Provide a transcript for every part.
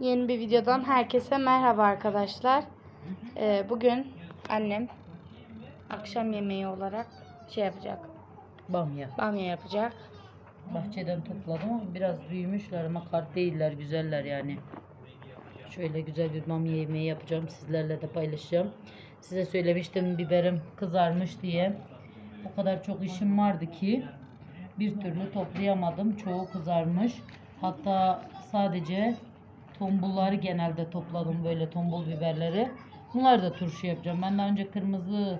Yeni bir videodan herkese merhaba arkadaşlar. Ee, bugün annem akşam yemeği olarak şey yapacak. Bamya. Bamya yapacak. Bahçeden topladım ama biraz büyümüşler ama kart değiller, güzeller yani. Şöyle güzel bir bamya yemeği yapacağım. Sizlerle de paylaşacağım. Size söylemiştim biberim kızarmış diye. O kadar çok işim vardı ki bir türlü toplayamadım. Çoğu kızarmış. Hatta sadece tombulları genelde topladım böyle tombul biberleri. Bunlar da turşu yapacağım. Ben daha önce kırmızı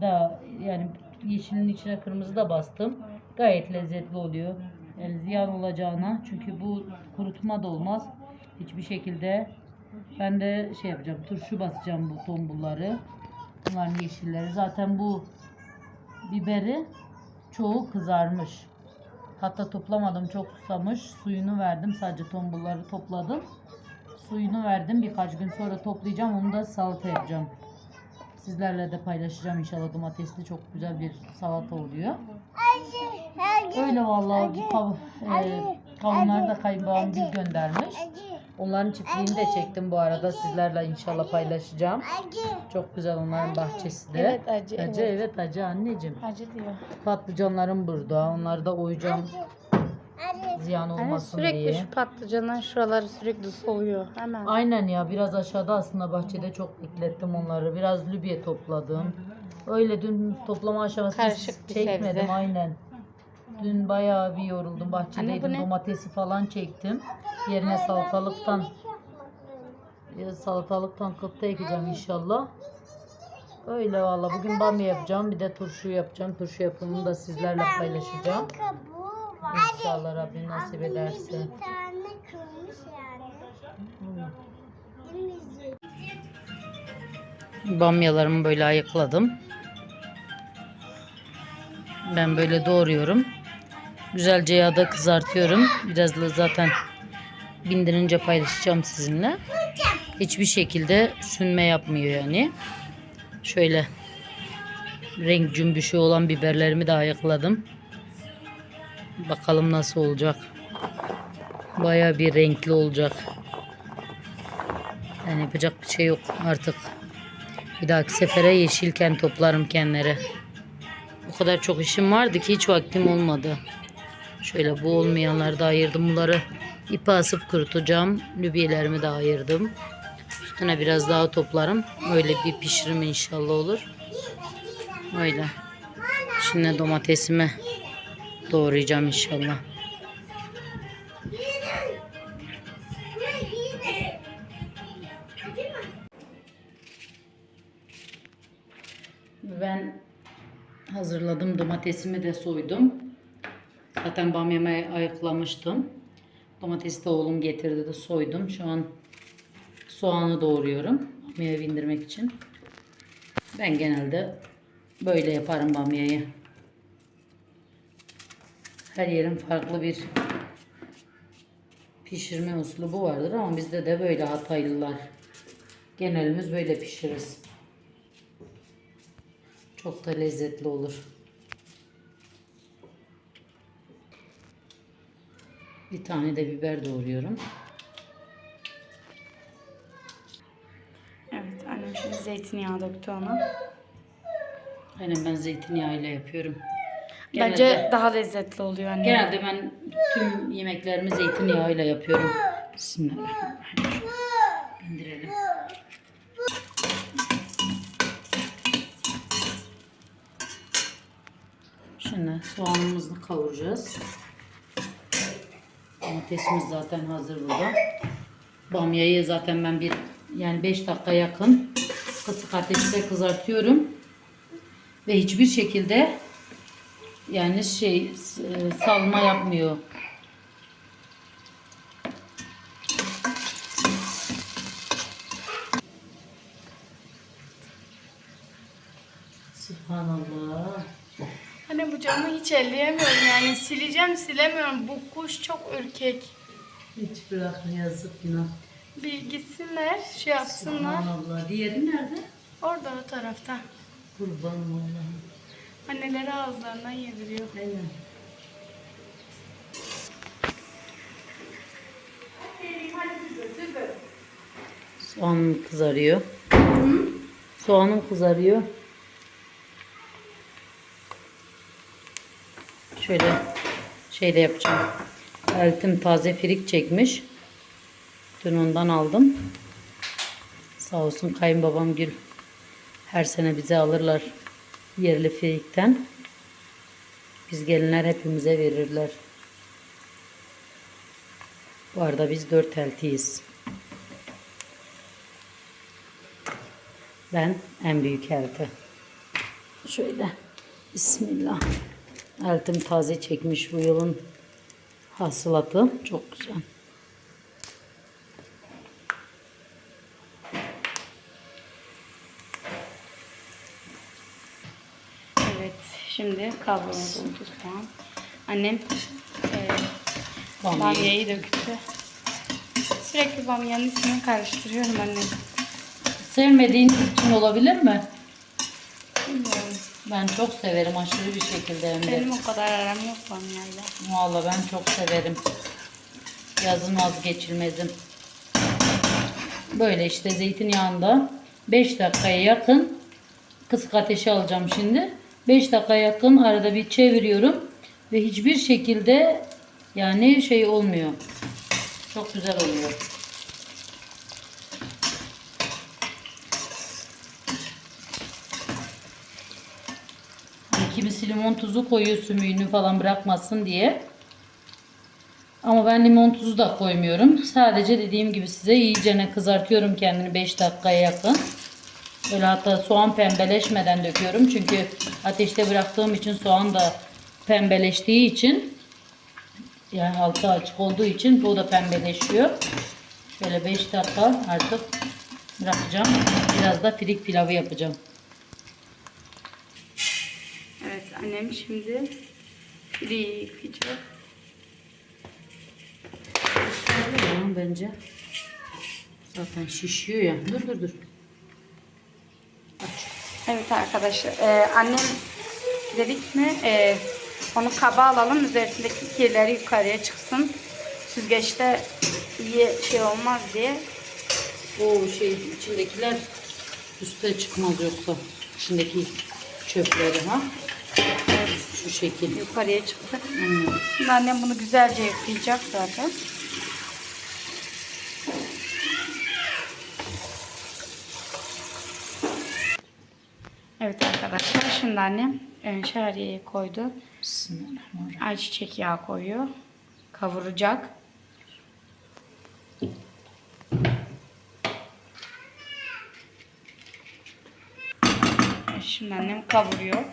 da yani yeşilin içine kırmızı da bastım. Gayet lezzetli oluyor. Yani ziyan olacağına çünkü bu kurutma da olmaz. Hiçbir şekilde ben de şey yapacağım. Turşu basacağım bu tombulları. Bunların yeşilleri. Zaten bu biberi çoğu kızarmış. Hatta toplamadım çok susamış. Suyunu verdim. Sadece tombulları topladım. Suyunu verdim. Birkaç gün sonra toplayacağım. Onu da salata yapacağım. Sizlerle de paylaşacağım inşallah domatesli çok güzel bir salata oluyor. Öyle vallahi kav e, kavunları da kayınbağam bir göndermiş. Onların çiftliğini de çektim bu arada sizlerle inşallah paylaşacağım. Çok güzel onların bahçesi de. Evet, acı, Acı evet. evet acı anneciğim. Acı diyor. Patlıcanlarım burada. Onları da oyacağım ziyan Yani olmasın sürekli diye. şu patlıcanın şuraları sürekli soluyor. Hemen. Aynen ya biraz aşağıda aslında bahçede çok beklettim onları. Biraz lübiye topladım. Öyle dün toplama aşaması Karışık bir çekmedim sebze. aynen. Dün bayağı bir yoruldum Anne, bahçedeydim ne? domatesi falan çektim. Yerine salatalıktan ya salatalıktan kıpta ekeceğim inşallah. Öyle valla bugün bamya yapacağım bir de turşu yapacağım. Turşu yapımını da sizlerle paylaşacağım. İnşallah Rabbim nasip ederse. Bamyalarımı böyle ayıkladım. Ben böyle doğruyorum. Güzelce yağda kızartıyorum. Biraz da zaten bindirince paylaşacağım sizinle. Hiçbir şekilde sünme yapmıyor yani. Şöyle renk cümbüşü olan biberlerimi de ayıkladım. Bakalım nasıl olacak. Baya bir renkli olacak. Yani yapacak bir şey yok artık. Bir dahaki sefere yeşilken toplarım kendileri. O kadar çok işim vardı ki hiç vaktim olmadı. Şöyle bu olmayanları da ayırdım. Bunları ipe asıp kurutacağım. Lübiyelerimi de ayırdım. Üstüne biraz daha toplarım. Öyle bir pişirim inşallah olur. Öyle. Şimdi domatesimi doğrayacağım inşallah. Ben hazırladım. Domatesimi de soydum. Zaten bamyamı ayıklamıştım. Domatesi de oğlum getirdi de soydum. Şu an soğanı doğruyorum. Bamyaya bindirmek için. Ben genelde böyle yaparım bamyayı. Her yerin farklı bir pişirme uslubu vardır ama bizde de böyle Hataylılar. Genelimiz böyle pişiririz. Çok da lezzetli olur. Bir tane de biber doğruyorum. Evet annem şimdi zeytinyağı döktü ona. Aynen ben zeytinyağıyla yapıyorum. Bence Genelde, daha lezzetli oluyor anne. genelde ben tüm yemeklerimi zeytinyağıyla yapıyorum. Bismillahirrahmanirrahim. İndirelim. Şimdi soğanımızı kavuracağız. Domatesimiz zaten hazır burada. Bamyayı zaten ben bir yani 5 dakika yakın kısık ateşte kızartıyorum. Ve hiçbir şekilde yani şey e, salma yapmıyor. Subhanallah. Anne bu camı hiç elleyemiyorum yani sileceğim silemiyorum. Bu kuş çok ürkek. Hiç bırakma yazık günah. Bir gitsinler şey yapsınlar. Subhanallah. Diğeri nerede? Orada o tarafta. Kurban Allah'ım. Anneleri ağızlarından yediriyor. Aynen. Soğanım kızarıyor. Soğanım kızarıyor. Şöyle şeyde yapacağım. Eltim taze firik çekmiş. Dün ondan aldım. Sağ olsun kayınbabam Gül. Her sene bize alırlar yerli firikten. Biz gelinler hepimize verirler. Bu arada biz dört eltiyiz. Ben en büyük elti. Şöyle. Bismillah. Eltim taze çekmiş bu yılın hasılatı. Çok güzel. Evet. Şimdi kavrulmuş oldu soğan. Annem e, bamyayı döktü. Sürekli bamyanın ismini karıştırıyorum annem. Sevmediğiniz için olabilir mi? Ben çok severim aşırı bir şekilde hem de. Benim o kadar aram yok bamyayla. Vallahi ben çok severim. Yazın vazgeçilmezim. Böyle işte zeytinyağında 5 dakikaya yakın kısık ateşe alacağım şimdi. 5 dakika yakın arada bir çeviriyorum ve hiçbir şekilde yani şey olmuyor. Çok güzel oluyor. Kimisi limon tuzu koyuyor sümüğünü falan bırakmasın diye. Ama ben limon tuzu da koymuyorum. Sadece dediğim gibi size iyicene kızartıyorum kendini 5 dakikaya yakın. Böyle hatta soğan pembeleşmeden döküyorum. Çünkü ateşte bıraktığım için soğan da pembeleştiği için yani altı açık olduğu için bu da pembeleşiyor. Şöyle 5 dakika artık bırakacağım. Biraz da firik pilavı yapacağım. Evet annem şimdi filiyi yıkayacak. Ya, bence. Zaten şişiyor ya. Dur dur dur. Aç. Evet arkadaşlar e, annem dedik mi e, onu kaba alalım üzerindeki kirleri yukarıya çıksın. Süzgeçte iyi şey olmaz diye. O şey içindekiler üste çıkmaz yoksa. içindeki çöpleri ha. Evet, Şu şekil. yukarıya çıktı. Hmm. Şimdi annem bunu güzelce yıkayacak zaten. Evet arkadaşlar şimdi annem e, şehriyeyi koydu. Bismillahirrahmanirrahim. Ayçiçek yağı koyuyor. Kavuracak. Evet, Şimdi annem kavuruyor.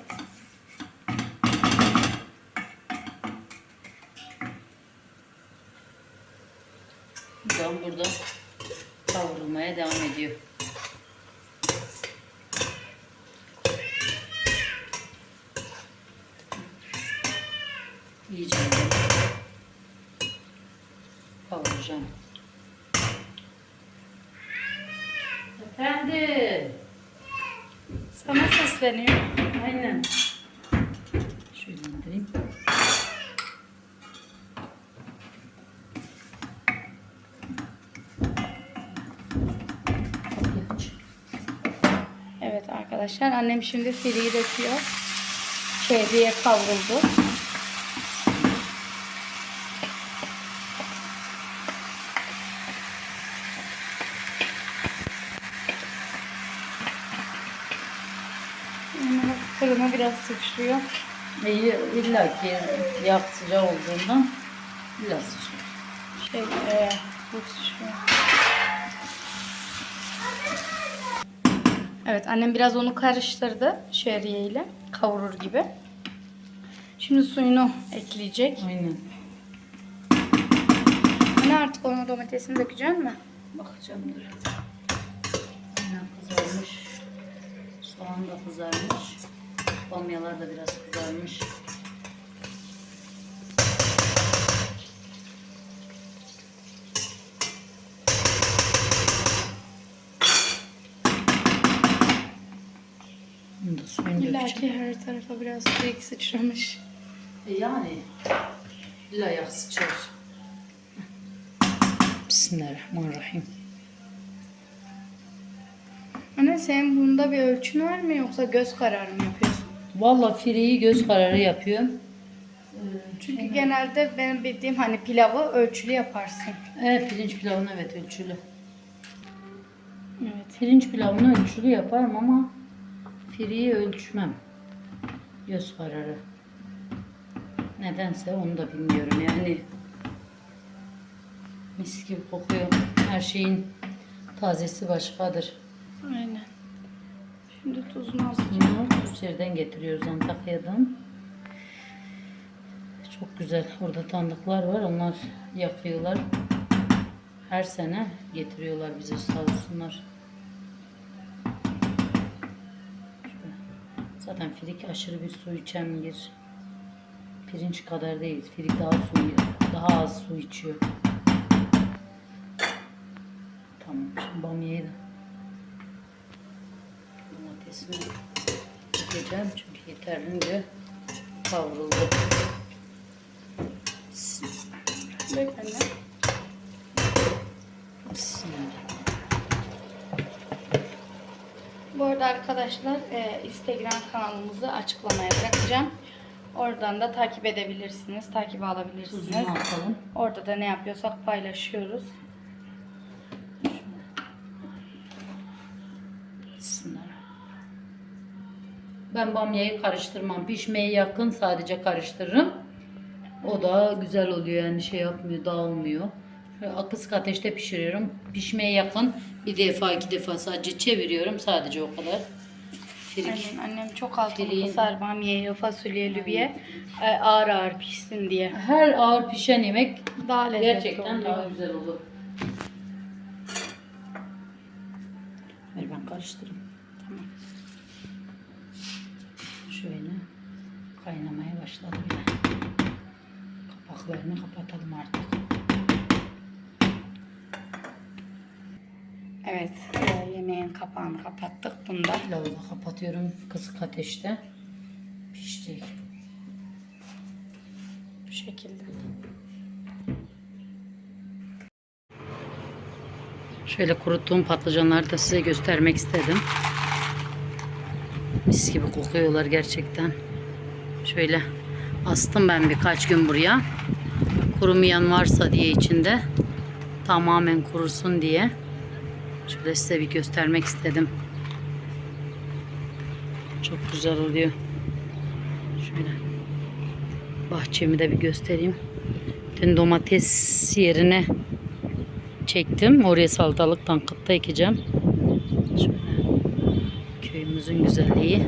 Burada kavrulmaya devam ediyor. İyice kavuracağım. Efendim. Sana sesleniyor. Aynen. Şöyle indireyim. Kapıyı aç. Evet arkadaşlar annem şimdi filiyi döküyor. Şehriye kavruldu. Fırına biraz sıçrıyor. İyi, illa ki yağ sıcağı olduğundan biraz sıcak. Şey, e, Evet annem biraz onu karıştırdı şehriye ile kavurur gibi. Şimdi suyunu ekleyecek. Aynen. Anne artık onu domatesini dökecek mi? Bakacağım dur. Aynen kızarmış. Soğan da kızarmış. Bamyalar da biraz kızarmış. Suyunu İlla dökeceğim. ki her tarafa biraz suyu sıçramış. E yani illa yak sıçrar. Bismillahirrahmanirrahim. Anne senin bunda bir ölçün var mı yoksa göz kararı mı yapıyorsun? Valla fireyi göz kararı yapıyorum. Çünkü genelde benim bildiğim hani pilavı ölçülü yaparsın. Evet pirinç pilavını evet ölçülü. Evet. Pirinç pilavını ölçülü yaparım ama fireyi ölçmem. Göz kararı. Nedense onu da bilmiyorum yani. Mis gibi kokuyor. Her şeyin tazesi başkadır. Aynen. Şimdi tuzunu az. Bunu Hüseyir'den getiriyoruz Antakya'dan. Çok güzel. Orada tanıdıklar var. Onlar yapıyorlar. Her sene getiriyorlar bize sağ olsunlar. Zaten firik aşırı bir su içen bir pirinç kadar değil. Firik daha su daha az su içiyor. Tamam. Şimdi bamyayı da domatesimi dökeceğim çünkü yeterince kavruldu. Anne. Bismillah. Bu arada arkadaşlar e, Instagram kanalımızı açıklamaya bırakacağım. Oradan da takip edebilirsiniz. Takip alabilirsiniz. Orada da ne yapıyorsak paylaşıyoruz. Ben bamyayı karıştırmam. Pişmeye yakın sadece karıştırırım. O da güzel oluyor yani şey yapmıyor, dağılmıyor. Şöyle kısık ateşte pişiriyorum. Pişmeye yakın bir defa iki defa sadece çeviriyorum. Sadece o kadar. Firik. Aynen, annem çok altını Direğin- kısar bamyayı, fasulye, lübiye ağır ağır pişsin diye. Her ağır pişen yemek Daha lezzetli gerçekten oluyor. daha güzel olur. Ver ben karıştırayım. Tamam. Şöyle kaynamaya başladı bile. Kapaklarını kapatalım artık. Evet, e, yemeğin kapağını kapattık. Bunda Pilavı da kapatıyorum kısık ateşte. Pişecek. bu şekilde. Şöyle kuruttuğum patlıcanları da size göstermek istedim. Mis gibi kokuyorlar gerçekten. Şöyle astım ben birkaç gün buraya. Kurumayan varsa diye içinde tamamen kurusun diye. Şöyle size bir göstermek istedim. Çok güzel oluyor. Şöyle bahçemi de bir göstereyim. Dün domates yerine çektim. Oraya salatalıktan kıtta ekeceğim. Şöyle köyümüzün güzelliği.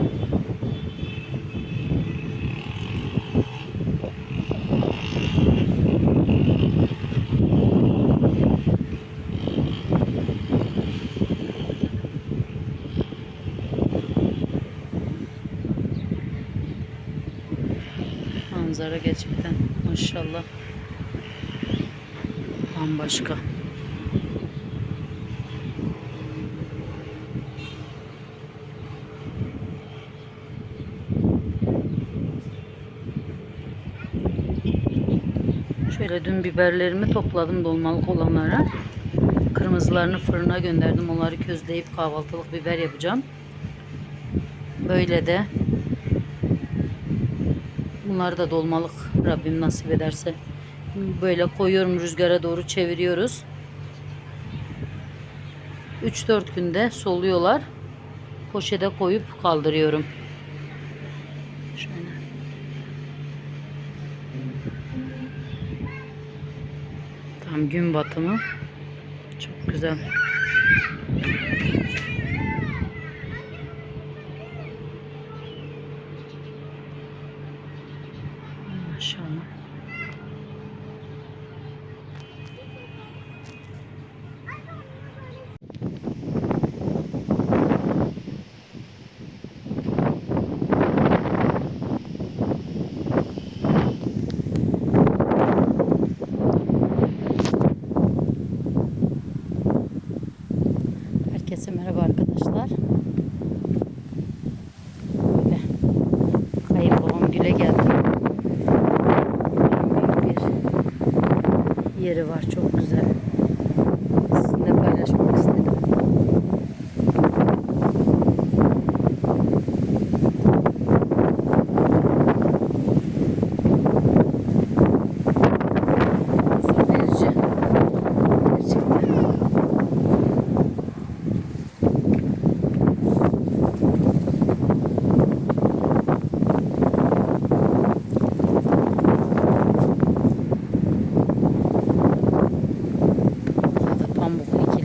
Manzara gerçekten maşallah bambaşka. Şöyle dün biberlerimi topladım dolmalık olanlara. Kırmızılarını fırına gönderdim. Onları közleyip kahvaltılık biber yapacağım. Böyle de bunları da dolmalık Rabbim nasip ederse. Böyle koyuyorum rüzgara doğru çeviriyoruz. 3-4 günde soluyorlar. Poşete koyup kaldırıyorum. Şöyle. Tam gün batımı. Çok güzel. Maşallah. Herkese merhaba arkadaşlar. Böyle kayınbabam güle geldim. Büyük yeri var çok güzel. Sizinle paylaşmak istedim.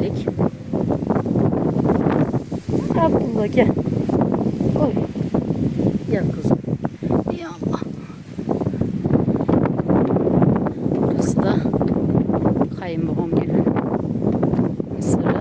şimdilik. Abdullah gel. Oy. Gel kızım. Ya Allah. Burası da kayınbabam gibi. Mısırı.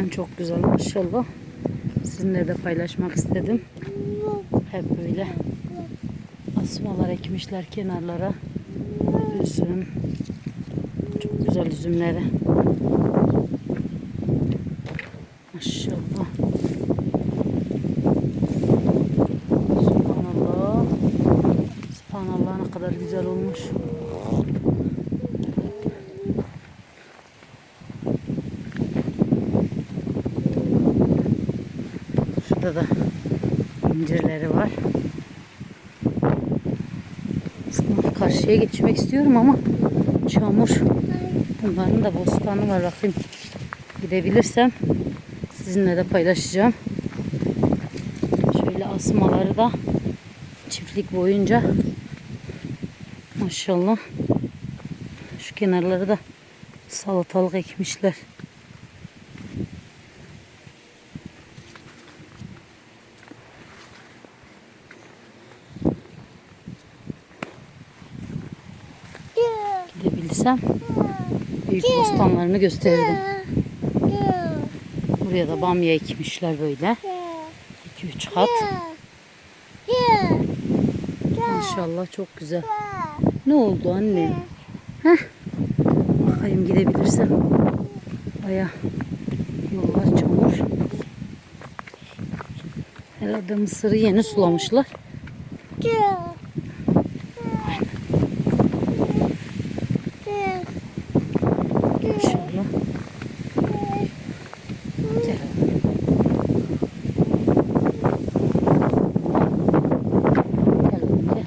Gerçekten çok güzel maşallah. Sizinle de paylaşmak istedim. Hep böyle asmalar ekmişler kenarlara. Üzüm. Çok güzel üzümleri. Maşallah. Subhanallah. Subhanallah ne kadar güzel olmuş. Şurada da incirleri var. Aslında karşıya geçmek istiyorum ama çamur. Bunların da bostanı var. Bakayım gidebilirsem sizinle de paylaşacağım. Şöyle asmaları da çiftlik boyunca maşallah şu kenarları da salatalık ekmişler. Büyük bostanlarını gösterirdim. Buraya da bamya ekmişler böyle. 2-3 kat. Maşallah çok güzel. Ne oldu anne? Heh. Bakayım gidebilirsem. Baya yollar çamur. Herhalde mısırı yeni sulamışlar. İnşallah. Gel. Gel oğlum, gel.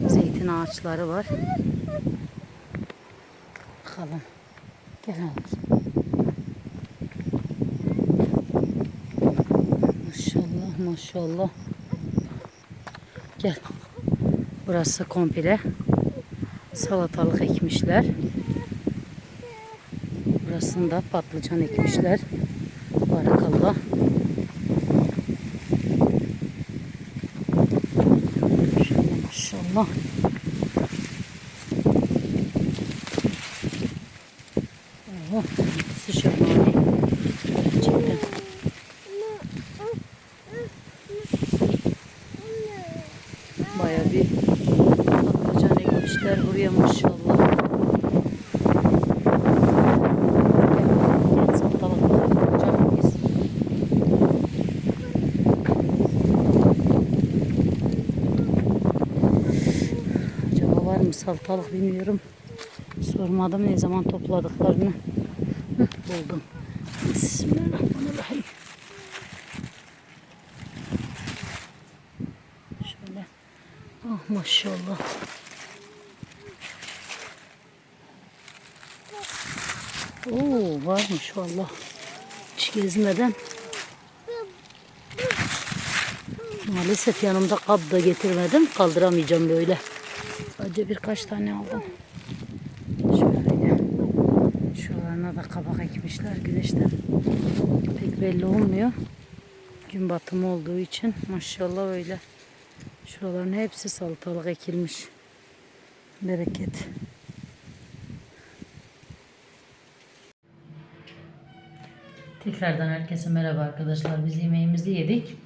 Burada ağaçları var. Bakalım. Gel oğlum. Maşallah maşallah. Gel. Burası komple salatalık ekmişler. Burasında patlıcan ekmişler. Barakallah. Şöyle maşallah. Oh, sıcak abi. Gerçekten. Baya bir patlıcan ekmişler buraya maşallah. Gel, salatalık yapacak mıyız? Acaba var mı salatalık bilmiyorum. Sormadım ne zaman topladıklarını. Hıh, buldum. Bismillahirrahmanirrahim. Şöyle. Ah maşallah. Oo varmış valla. Hiç gezmeden. Maalesef yanımda kap da getirmedim. Kaldıramayacağım böyle. Sadece birkaç tane aldım. Şöyle. Şuralarına da kabak ekmişler güneşten. Pek belli olmuyor. Gün batımı olduğu için maşallah öyle. Şuraların hepsi salatalık ekilmiş. Bereket. Tekrardan herkese merhaba arkadaşlar. Biz yemeğimizi yedik.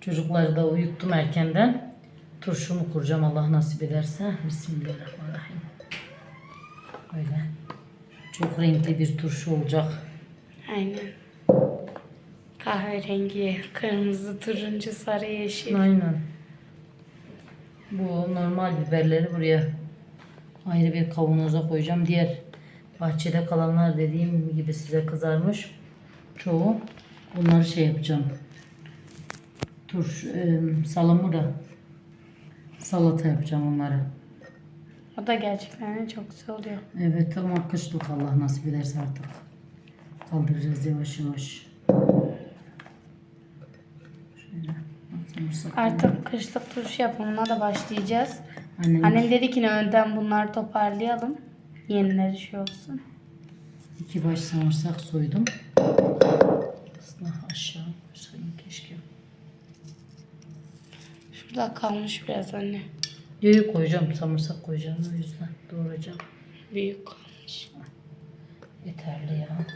Çocukları da uyuttum erkenden. Turşumu kuracağım Allah nasip ederse. Bismillahirrahmanirrahim. Böyle. Çok renkli bir turşu olacak. Aynen. Kahverengi, kırmızı, turuncu, sarı, yeşil. Aynen. Bu normal biberleri buraya ayrı bir kavanoza koyacağım. Diğer bahçede kalanlar dediğim gibi size kızarmış. Çoğu. Bunları şey yapacağım. Turş, e, salamura salata yapacağım onları. O da gerçekten çok güzel oluyor. Evet ama kışlık Allah nasip ederse artık. Kaldıracağız yavaş yavaş. Şöyle. Artık kışlık turşu yapımına da başlayacağız. Annem Annem dedi ki önden bunları toparlayalım. Yenileri şey olsun. iki baş sarımsak soydum. Aslında aşağı koysaydım keşke. Şurada kalmış biraz anne. Yok koyacağım sarımsak koyacağım o yüzden doğrayacağım. Büyük kalmış. Yeterli ya.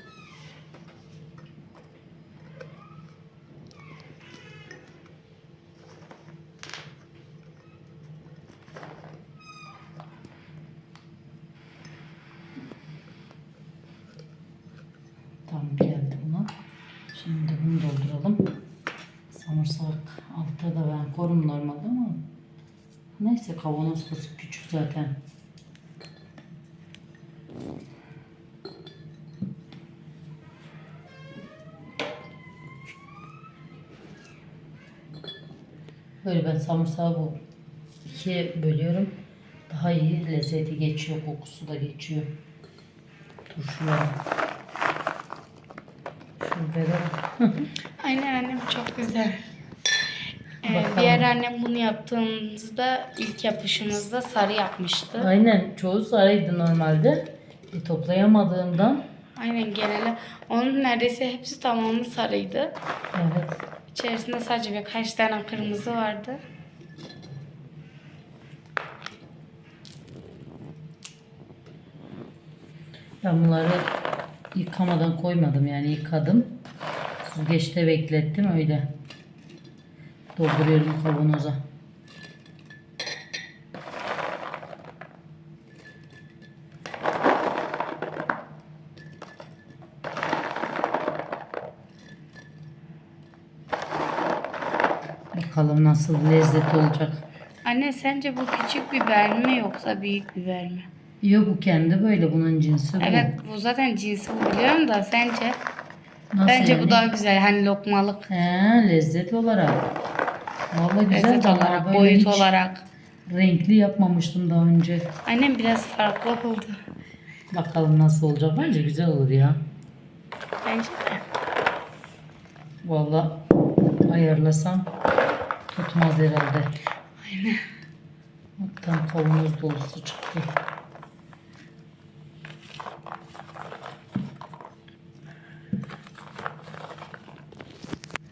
Tam geldi buna. Şimdi bunu dolduralım. Samırsak altta da ben korum normalde ama neyse kavanoz kısık küçük zaten. Böyle ben samırsağı bu ikiye bölüyorum. Daha iyi lezzeti geçiyor, kokusu da geçiyor. Turşuların. Şu biberi Aynen annem çok güzel. Ee, Bakalım. diğer annem bunu yaptığımızda ilk yapışımızda sarı yapmıştı. Aynen çoğu sarıydı normalde. E, toplayamadığımdan Aynen genelde onun neredeyse hepsi tamamı sarıydı. evet İçerisinde sadece birkaç tane kırmızı vardı. ben bunları yıkamadan koymadım yani yıkadım. Süzgeçte beklettim öyle. Dolduruyorum kavanoza. Bakalım nasıl lezzet olacak. Anne sence bu küçük biber mi yoksa büyük biber mi? Yok bu kendi böyle bunun cinsi bu. Evet bu zaten cinsi biliyorum da sence? Nasıl Bence yani? bu daha güzel hani lokmalık. He, lezzet olarak. Vallahi güzel Lezzet olarak, böyle boyut hiç olarak. Renkli yapmamıştım daha önce. Annem biraz farklı oldu. Bakalım nasıl olacak. Bence güzel olur ya. Bence de. Vallahi ayarlasam tutmaz herhalde. Aynen. Hatta kavanoz dolusu çıktı.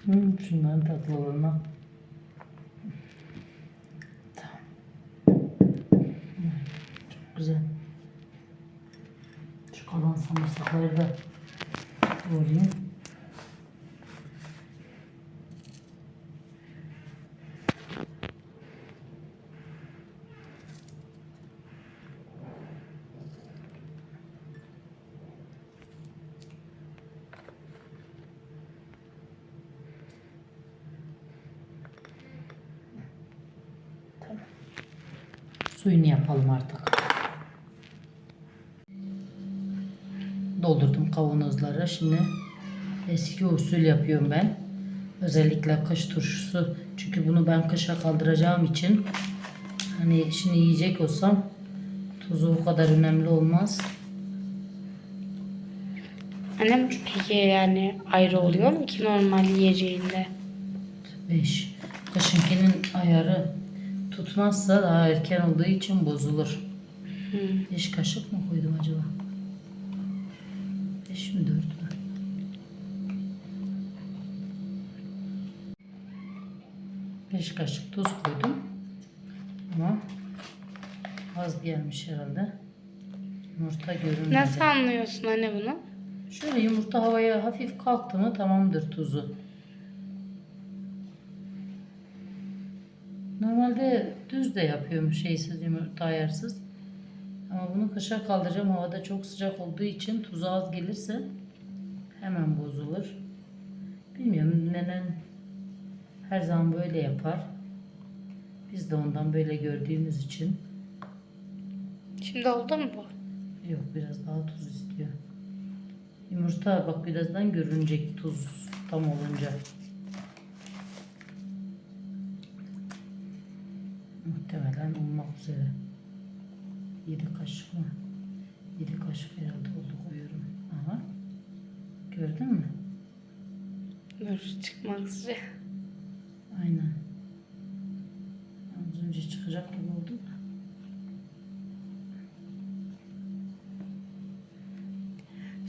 Hmm, şunların tatlılığına. Güzel. Şu kalan samırsakları da doğrayayım. Suyunu yapalım artık. Kavanozlara. Şimdi eski usul yapıyorum ben. Özellikle kış turşusu. Çünkü bunu ben kışa kaldıracağım için hani şimdi yiyecek olsam tuzu o kadar önemli olmaz. Annem peki yani ayrı oluyor mu ki normal yiyeceğinde? 5. Kışınkinin ayarı tutmazsa daha erken olduğu için bozulur. Hmm. 5 kaşık mı koydum acaba? 5 mi 4 mü? Beş kaşık tuz koydum. Ama az gelmiş herhalde. Yumurta görünmedi. Nasıl anlıyorsun anne bunu? Şöyle yumurta havaya hafif kalktı mı tamamdır tuzu. Normalde düz de yapıyorum şeysiz yumurta ayarsız. Ama bunu kışa kaldıracağım. Havada çok sıcak olduğu için tuzu az gelirse hemen bozulur. Bilmiyorum nenen her zaman böyle yapar. Biz de ondan böyle gördüğümüz için Şimdi oldu mu bu? yok biraz daha tuz istiyor. Yumurta bak birazdan görünecek tuz tam olunca. Muhtemelen olmak üzere. 7 kaşık mı? 7 kaşık herhalde oldu koyuyorum. Aha. Gördün mü? Dur çıkmak üzere. Aynen. Az önce çıkacak gibi oldu da.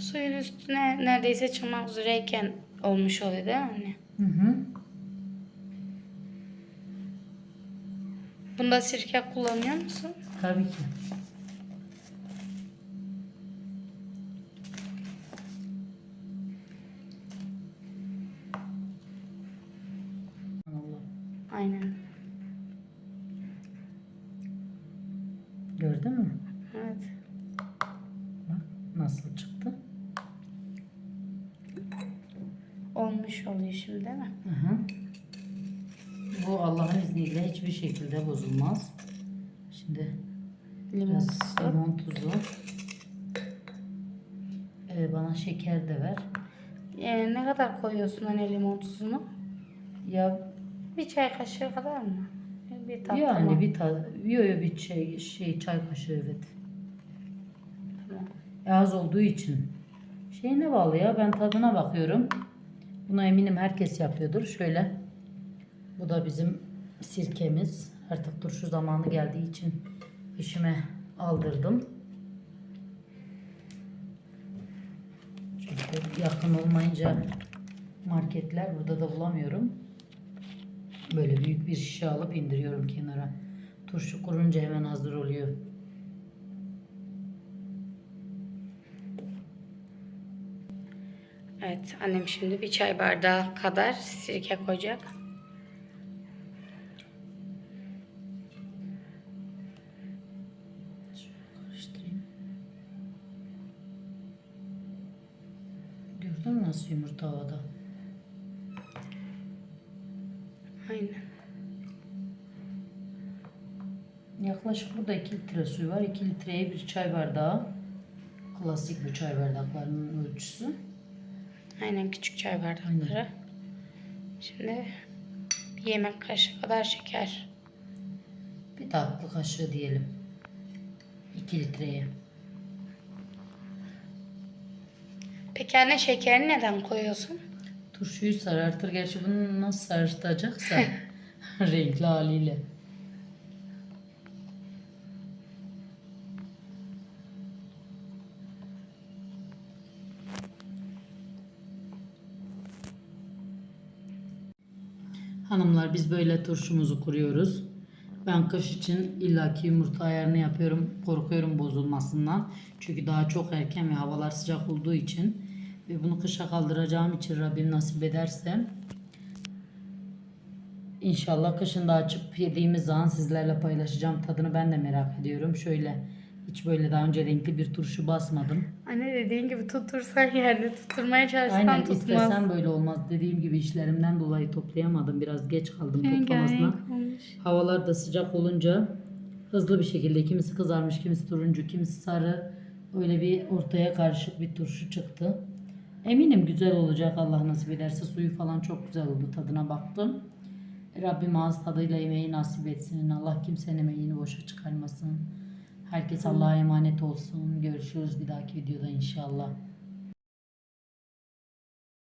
Suyun üstüne neredeyse çıkmak üzereyken olmuş oluyor değil mi anne? Hı hı. Bunda sirke kullanıyor musun? Tabii ki. Ver. Ee, ne kadar koyuyorsun anne limon tuzunu? Ya Bir çay kaşığı kadar mı? Bir tatlı yani mı? bir ta yo, yo, bir şey, şey çay kaşığı evet. Tamam. Az olduğu için. Şeyine bağlı ya ben tadına bakıyorum. Buna eminim herkes yapıyordur. Şöyle. Bu da bizim sirkemiz. Artık turşu zamanı geldiği için işime aldırdım. Yakın olmayınca marketler burada da bulamıyorum. Böyle büyük bir şişe alıp indiriyorum kenara. Turşu kurunca hemen hazır oluyor. Evet annem şimdi bir çay bardağı kadar sirke koyacak. Nasıl yumurta havada? Aynen. Yaklaşık burada 2 litre suyu var. 2 litreye bir çay bardağı. Klasik bu çay bardaklarının ölçüsü. Aynen küçük çay bardakları. Şimdi bir yemek kaşığı kadar şeker. Bir tatlı kaşığı diyelim. 2 litreye. Peki anne şekerini neden koyuyorsun? Turşuyu sarartır. Gerçi bunu nasıl sarartacaksa renkli haliyle. Hanımlar biz böyle turşumuzu kuruyoruz. Ben kış için illaki yumurta ayarını yapıyorum. Korkuyorum bozulmasından. Çünkü daha çok erken ve havalar sıcak olduğu için ve bunu kışa kaldıracağım için Rabbim nasip ederse İnşallah kışın da açıp yediğimiz zaman sizlerle paylaşacağım. Tadını ben de merak ediyorum. Şöyle hiç böyle daha önce renkli bir turşu basmadım. Anne dediğin gibi tutursan yani tutturmaya çalışsan Aynen tutmaz. istesem böyle olmaz. Dediğim gibi işlerimden dolayı toplayamadım. Biraz geç kaldım toplamasına. Havalar da sıcak olunca hızlı bir şekilde kimisi kızarmış, kimisi turuncu, kimisi sarı öyle bir ortaya karışık bir turşu çıktı. Eminim güzel olacak Allah nasip ederse. Suyu falan çok güzel oldu. Tadına baktım. Rabbim ağız tadıyla yemeği nasip etsin. Allah kimsenin emeğini boşa çıkarmasın. Herkes Allah'a emanet olsun. Görüşürüz bir dahaki videoda inşallah.